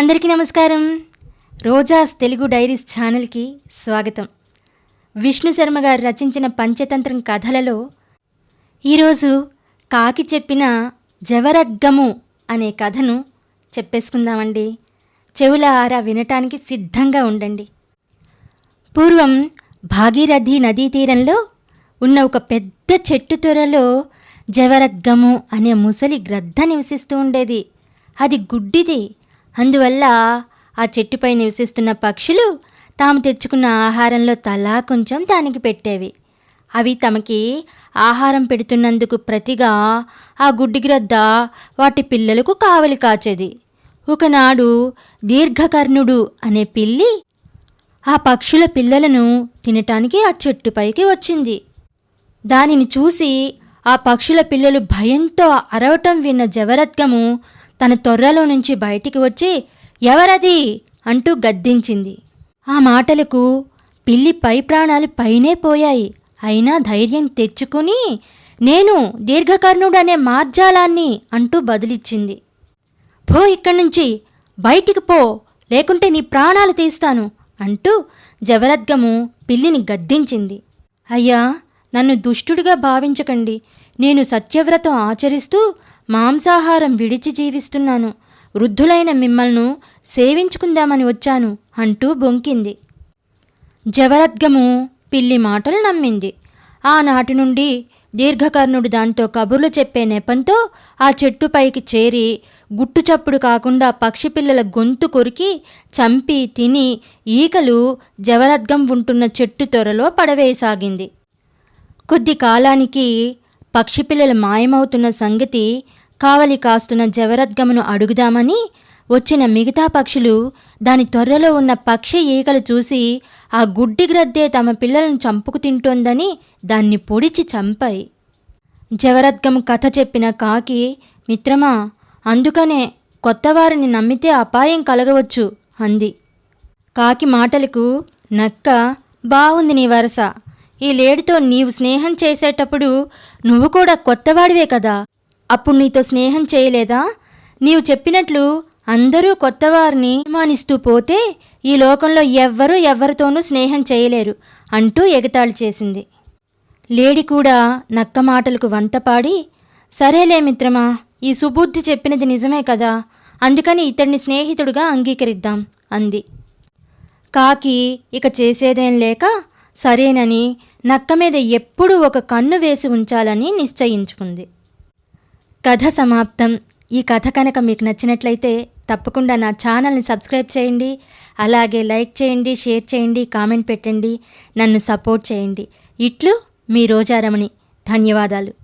అందరికీ నమస్కారం. రోజాస్ తెలుగు డైరీస్ ఛానల్కి స్వాగతం. విష్ణు శర్మ గారు రచించిన పంచతంత్రం కథలలో ఈరోజు కాకి చెప్పిన జవరగ్గము అనే కథను చెప్పేసుకుందామండి. చెవుల ఆరా వినటానికి సిద్ధంగా ఉండండి. పూర్వం భాగీరథి నదీ తీరంలో ఉన్న ఒక పెద్ద చెట్టు తొరలో జవరగ్గము అనే ముసలి గ్రద్ద నివసిస్తూ ఉండేది. అది గుడ్డిది. అందువల్ల ఆ చెట్టుపై నివసిస్తున్న పక్షులు తాము తెచ్చుకున్న ఆహారంలో తలా కొంచెం దానికి పెట్టేవి. అవి తమకి ఆహారం పెడుతున్నందుకు ప్రతిగా ఆ గుడ్డిగ్రద్ద వాటి పిల్లలకు కావలి కాచేది. ఒకనాడు దీర్ఘకర్ణుడు అనే పిల్లి ఆ పక్షుల పిల్లలను తినటానికి ఆ చెట్టుపైకి వచ్చింది. దానిని చూసి ఆ పక్షుల పిల్లలు భయంతో అరవటం విన్న జవరత్గము తన తొర్రలో నుంచి బయటికి వచ్చి ఎవరది? అంటూ గద్దించింది. ఆ మాటలకు పిల్లి పై ప్రాణాలు పైనే పోయాయి. అయినా ధైర్యం తెచ్చుకుని నేను దీర్ఘకర్ణుడనే మార్జాలాన్ని అంటూ బదులిచ్చింది. పో ఇక్కడి నుంచి బయటికి పో లేకుంటే నీ ప్రాణాలు తీస్తాను అంటూ జవరద్గము పిల్లిని గద్దించింది. అయ్యా నన్ను దుష్టుడిగా భావించకండి. నేను సత్యవ్రతం ఆచరిస్తూ మాంసాహారం విడిచి జీవిస్తున్నాను. వృద్ధులైన మిమ్మల్ని సేవించుకుందామని వచ్చాను అంటూ బొంకింది. జవరద్గము పిల్లి మాటలు నమ్మింది. ఆనాటి నుండి దీర్ఘకర్ణుడు దాంతో కబుర్లు చెప్పే నెపంతో ఆ చెట్టుపైకి చేరి గుట్టు చప్పుడు కాకుండా పక్షి పిల్లల గొంతు కొరికి చంపి తిని ఈకలు జవరద్గం ఉంటున్న చెట్టు త్వరలో పడవేయసాగింది. కొద్ది కాలానికి పక్షి పిల్లలు మాయమవుతున్న సంగతి కావలి కాస్తున్న జవరద్గమును అడుగుదామని వచ్చిన మిగతా పక్షులు దాని త్వరలో ఉన్న పక్షి ఈకలు చూసి ఆ గుడ్డి గ్రద్దే తమ పిల్లలను చంపుకు తింటోందని దాన్ని పొడిచి చంపాయి. జవరద్గం కథ చెప్పిన కాకి మిత్రమా అందుకనే కొత్తవారిని నమ్మితే అపాయం కలగవచ్చు అంది. కాకి మాటలకు నక్క బావుంది నీ వరస. ఈ లేడితో నీవు స్నేహం చేసేటప్పుడు నువ్వు కూడా కొత్తవాడివే కదా. అప్పుడు నీతో స్నేహం చేయలేదా? నీవు చెప్పినట్లు అందరూ కొత్తవారిని అనుమానిస్తూ పోతే ఈ లోకంలో ఎవ్వరూ ఎవ్వరితోనూ స్నేహం చేయలేరు అంటూ ఎగతాళి చేసింది. లేడి కూడా నక్క మాటలకు వంతపాడి సరేలే మిత్రమా ఈ సుబుద్ధి చెప్పినది నిజమే కదా అందుకని ఇతడిని స్నేహితుడుగా అంగీకరిద్దాం అంది. కాకి ఇక చేసేదేం లేక సరేనని నక్క మీద ఎప్పుడూ ఒక కన్ను వేసి ఉంచాలని నిశ్చయించుకుంది. కథ సమాప్తం. ఈ కథ కనుక మీకు నచ్చినట్లయితే తప్పకుండా నా ఛానల్ని సబ్స్క్రైబ్ చేయండి. అలాగే లైక్ చేయండి షేర్ చేయండి కామెంట్ పెట్టండి. నన్ను సపోర్ట్ చేయండి. ఇట్లు మీ రోజారమణి ధన్యవాదాలు.